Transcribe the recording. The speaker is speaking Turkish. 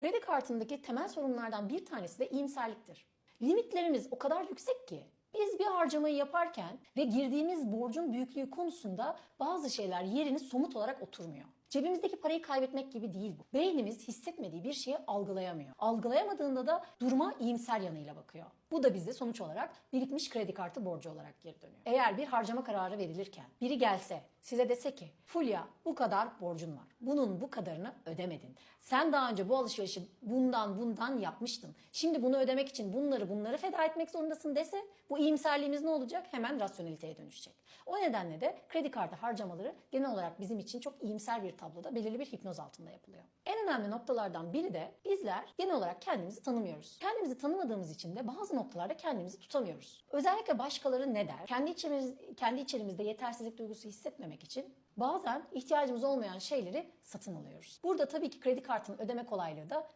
Kredi kartındaki temel sorunlardan bir tanesi de iyimserliktir. Limitlerimiz o kadar yüksek ki biz bir harcamayı yaparken ve girdiğimiz borcun büyüklüğü konusunda bazı şeyler yerini somut olarak oturmuyor. Cebimizdeki parayı kaybetmek gibi değil bu. Beynimiz hissetmediği bir şeyi algılayamıyor. Algılayamadığında da duruma iyimser yanıyla bakıyor. Bu da bize sonuç olarak birikmiş kredi kartı borcu olarak geri dönüyor. Eğer bir harcama kararı verilirken biri gelse size dese ki Fulya bu kadar borcun var. Bunun bu kadarını ödemedin. Sen daha önce bu alışverişi bundan bundan yapmıştın. Şimdi bunu ödemek için bunları bunları feda etmek zorundasın dese bu iyimserliğimiz ne olacak? Hemen rasyoneliteye dönüşecek. O nedenle de kredi kartı harcamaları genel olarak bizim için çok iyimser bir tabloda belirli bir hipnoz altında yapılıyor. En önemli noktalardan biri de bizler genel olarak kendimizi tanımıyoruz. Kendimizi tanımadığımız için de bazı noktalarda kendimizi tutamıyoruz. Özellikle başkaları ne der? Kendi içimiz, kendi içerimizde yetersizlik duygusu hissetmemek için bazen ihtiyacımız olmayan şeyleri satın alıyoruz. Burada tabii ki kredi kartının ödeme kolaylığı da